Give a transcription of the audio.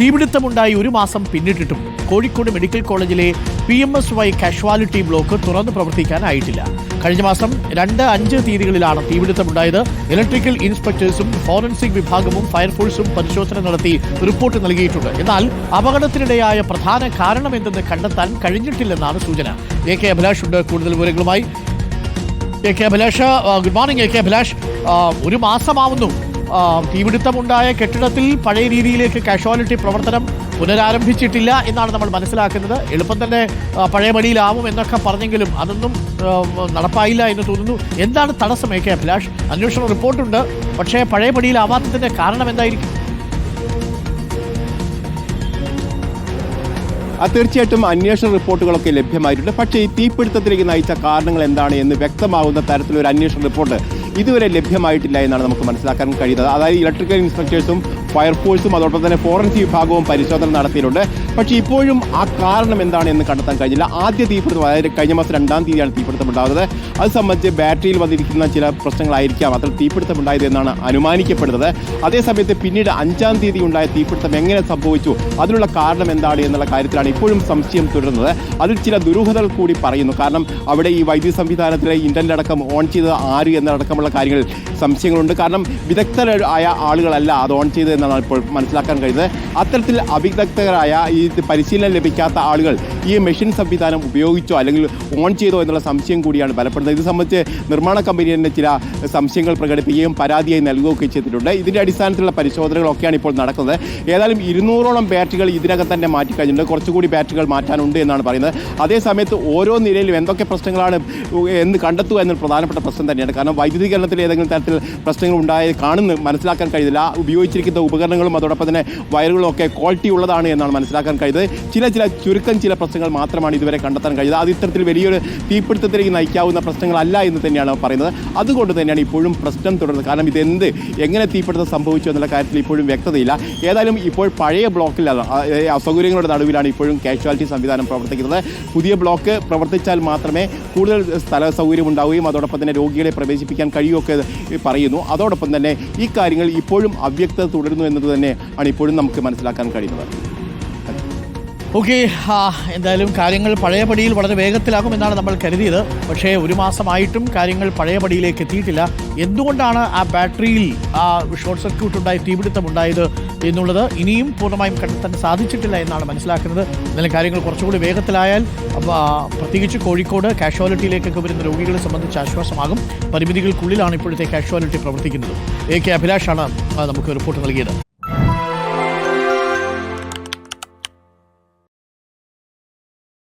തീപിടുത്തമുണ്ടായി ഒരു മാസം പിന്നിട്ടിട്ടും കോഴിക്കോട് മെഡിക്കൽ കോളേജിലെ P M S Y casualty block തുറന്ന് പ്രവർത്തിക്കാനായിട്ടില്ല. കഴിഞ്ഞ മാസം രണ്ട് അഞ്ച് തീയതികളിലാണ് തീപിടുത്തമുണ്ടായത്. ഇലക്ട്രിക്കൽ ഇൻസ്പെക്ടേഴ്സും ഫോറൻസിക് വിഭാഗവും ഫയർഫോഴ്സും പരിശോധന നടത്തി റിപ്പോർട്ട് നൽകിയിട്ടുണ്ട്. എന്നാൽ അപകടത്തിനിടയായ പ്രധാന കാരണം എന്തെന്ന് കണ്ടെത്താൻ കഴിഞ്ഞിട്ടില്ലെന്നാണ് സൂചന. എ കെ അഭിലാഷ് ഉണ്ട്. കൂടുതൽ വിവരങ്ങളുമായി A K Abhilash good morning A K Abhilash. ഒരു മാസമാവുന്നു. തീപിടുത്തമുണ്ടായ കെട്ടിടത്തിൽ പഴയ രീതിയിലേക്ക് കാഷ്വാലിറ്റി പ്രവർത്തനം പുനരാരംഭിച്ചിട്ടില്ല എന്നാണ് നമ്മൾ മനസ്സിലാക്കുന്നത്. എളുപ്പം തന്നെ പഴയ മടിയിലാവും എന്നൊക്കെ പറഞ്ഞെങ്കിലും അതൊന്നും നടപ്പായില്ല എന്ന് തോന്നുന്നു. എന്താണ് തടസ്സം എ കെ അഭിലാഷ്? അന്വേഷണ റിപ്പോർട്ടുണ്ട്. പക്ഷേ പഴയ മടിയിലാവാത്തതിന്റെ കാരണം എന്തായിരിക്കും? തീർച്ചയായിട്ടും അന്വേഷണ റിപ്പോർട്ടുകളൊക്കെ ലഭ്യമായിട്ടുണ്ട്. പക്ഷേ ഈ തീപിടുത്തത്തിലേക്ക് നയിച്ച കാരണങ്ങൾ എന്താണ് എന്ന് വ്യക്തമാകുന്ന തരത്തിലൊരു അന്വേഷണ റിപ്പോർട്ട് ഇതുവരെ ലഭ്യമായിട്ടില്ല എന്നാണ് നമുക്ക് മനസ്സിലാക്കാൻ കഴിയുന്നത്. അതായത് ഇലക്ട്രിക്കൽ ഇൻസ്പെക്ടേഴ്സും ഫയർഫോഴ്സും അതോടൊപ്പം തന്നെ ഫോറൻസിക് വിഭാഗവും പരിശോധന നടത്തിയിട്ടുണ്ട്. പക്ഷേ ഇപ്പോഴും ആ കാരണം എന്താണ് എന്ന് കണ്ടെത്താൻ കഴിഞ്ഞില്ല. ആദ്യ തീപിടുത്തം അതായത് കഴിഞ്ഞ മാസം രണ്ടാം തീയതിയാണ് തീപിടുത്തം ഉണ്ടാകുന്നത്. അത് സംബന്ധിച്ച് ബാറ്ററിയിൽ വന്നിരിക്കുന്ന ചില പ്രശ്നങ്ങളായിരിക്കാം അത്ര തീപിടുത്തം ഉണ്ടായത് എന്നാണ് അനുമാനിക്കപ്പെടുന്നത്. അതേസമയത്ത് പിന്നീട് അഞ്ചാം തീയതി ഉണ്ടായ തീപിടുത്തം എങ്ങനെ സംഭവിച്ചു? അതിനുള്ള കാരണം എന്താണ് എന്നുള്ള കാര്യത്തിലാണ് ഇപ്പോഴും സംശയം തുടരുന്നത്. അതിൽ ചില ദുരൂഹതകൾ കൂടി പറയുന്നു. കാരണം അവിടെ ഈ വൈദ്യുതി സംവിധാനത്തിലെ ഇന്റർനെറ്റ് അടക്കം ഓൺ ചെയ്തത് ആര് എന്നടക്കമുള്ള കാര്യങ്ങളിൽ സംശയങ്ങളുണ്ട്. കാരണം വിദഗ്ധരായ ആളുകളല്ല അത് ഓൺ ചെയ്തത് എന്നാണ് ഇപ്പോൾ മനസ്സിലാക്കാൻ കഴിയുന്നത്. അത്തരത്തിൽ അവിദഗ്ധരായ ഈ പരിശീലനം ലഭിക്കാത്ത ആളുകൾ ഈ മെഷീൻ സംവിധാനം ഉപയോഗിച്ചോ അല്ലെങ്കിൽ ഓൺ ചെയ്തോ എന്നുള്ള സംശയം കൂടിയാണ് ബലപ്പെടുന്നത്. ഇത് സംബന്ധിച്ച് നിർമ്മാണ കമ്പനി തന്നെ ചില സംശയങ്ങൾ പ്രകടിപ്പിക്കുകയും പരാതിയായി നൽകുകയൊക്കെ ചെയ്തിട്ടുണ്ട്. ഇതിന്റെ അടിസ്ഥാനത്തിലുള്ള പരിശോധനകളൊക്കെയാണ് ഇപ്പോൾ നടക്കുന്നത്. ഏതായാലും ഇരുന്നൂറോളം ബാറ്ററികൾ ഇതിനകം തന്നെ മാറ്റിക്കഴിഞ്ഞിട്ടുണ്ട് കുറച്ചുകൂടി ബാറ്ററികൾ മാറ്റാനുണ്ട് എന്നാണ് പറയുന്നത്. അതേസമയത്ത് ഓരോ നിലയിലും എന്തൊക്കെ പ്രശ്നങ്ങളാണ് എന്ന് കണ്ടെത്തുക എന്നൊരു പ്രധാനപ്പെട്ട പ്രശ്നം തന്നെയാണ്. കാരണം വൈദ്യുതീകരണത്തിൽ ഏതെങ്കിലും തരത്തിൽ പ്രശ്നങ്ങൾ ഉണ്ടായി കാണുന്ന. മനസ്സിലാക്കാൻ കഴിയില്ല ഉപയോഗിച്ചിരിക്കുന്ന ഉപകരണങ്ങളും അതോടൊപ്പം തന്നെ വയറുകളും ഒക്കെ ക്വാളിറ്റി ഉള്ളതാണ് എന്നാണ് മനസ്സിലാക്കാൻ കഴിയുന്നത്. ചില ചില ചുരുക്കം ചില പ്രശ്നങ്ങൾ മാത്രമാണ് ഇതുവരെ കണ്ടെത്താൻ കഴിയുന്നത്. അത് ഇത്തരത്തിൽ വലിയൊരു തീപിടുത്തത്തിലേക്ക് നയിക്കാവുന്ന പ്രശ്നങ്ങളല്ല എന്ന് തന്നെയാണ് പറയുന്നത്. അതുകൊണ്ട് തന്നെയാണ് ഇപ്പോഴും പ്രശ്നം തുടരുന്നത്. കാരണം ഇതെന്ത് എങ്ങനെ തീപിടുത്തം സംഭവിച്ചു എന്നുള്ള കാര്യത്തിൽ ഇപ്പോഴും വ്യക്തതയില്ല. ഏതായാലും ഇപ്പോൾ പഴയ ബ്ലോക്കിലാണ് അസൗകര്യങ്ങളുടെ നടുവിലാണ് ഇപ്പോഴും കാഷ്വാലിറ്റി സംവിധാനം പ്രവർത്തിക്കുന്നത്. പുതിയ ബ്ലോക്ക് പ്രവർത്തിച്ചാൽ മാത്രമേ കൂടുതൽ സ്ഥല സൗകര്യം ഉണ്ടാവുകയും അതോടൊപ്പം തന്നെ രോഗികളെ പ്രവേശിപ്പിക്കാൻ കഴിയുമൊക്കെ പറയുന്നു. അതോടൊപ്പം തന്നെ ഈ കാര്യങ്ങൾ ഇപ്പോഴും അവ്യക്തത തുടരുന്നു എന്നത് തന്നെ ആണ് ഇപ്പോഴും നമുക്ക് മനസ്സിലാക്കാൻ കഴിയുന്നത്. ഓക്കെ എന്തായാലും കാര്യങ്ങൾ പഴയ പടിയിൽ വളരെ വേഗത്തിലാകും എന്നാണ് നമ്മൾ കരുതിയത്. പക്ഷേ ഒരു മാസമായിട്ടും കാര്യങ്ങൾ പഴയ പടിയിലേക്ക് എത്തിയിട്ടില്ല. എന്തുകൊണ്ടാണ് ആ ബാറ്ററിയിൽ ആ ഷോർട്ട് സർക്യൂട്ട് ഉണ്ടായി തീപിടുത്തം ഉണ്ടായത് എന്നുള്ളത് ഇനിയും പൂർണമായും കണ്ടെത്താൻ സാധിച്ചിട്ടില്ല എന്നാണ് മനസ്സിലാക്കുന്നത്. എന്നാലും കാര്യങ്ങൾ കുറച്ചുകൂടി വേഗത്തിലായാൽ പ്രത്യേകിച്ച് കോഴിക്കോട് കാഷ്വാലിറ്റിയിലേക്കൊക്കെ വരുന്ന രോഗികളെ സംബന്ധിച്ച് ആശ്വാസമാകും. പരിമിതികൾക്കുള്ളിലാണ് ഇപ്പോഴത്തെ കാഷ്വാലിറ്റി പ്രവർത്തിക്കുന്നത്. എ കെ അഭിലാഷാണ് നമുക്ക് റിപ്പോർട്ട് നൽകിയത്.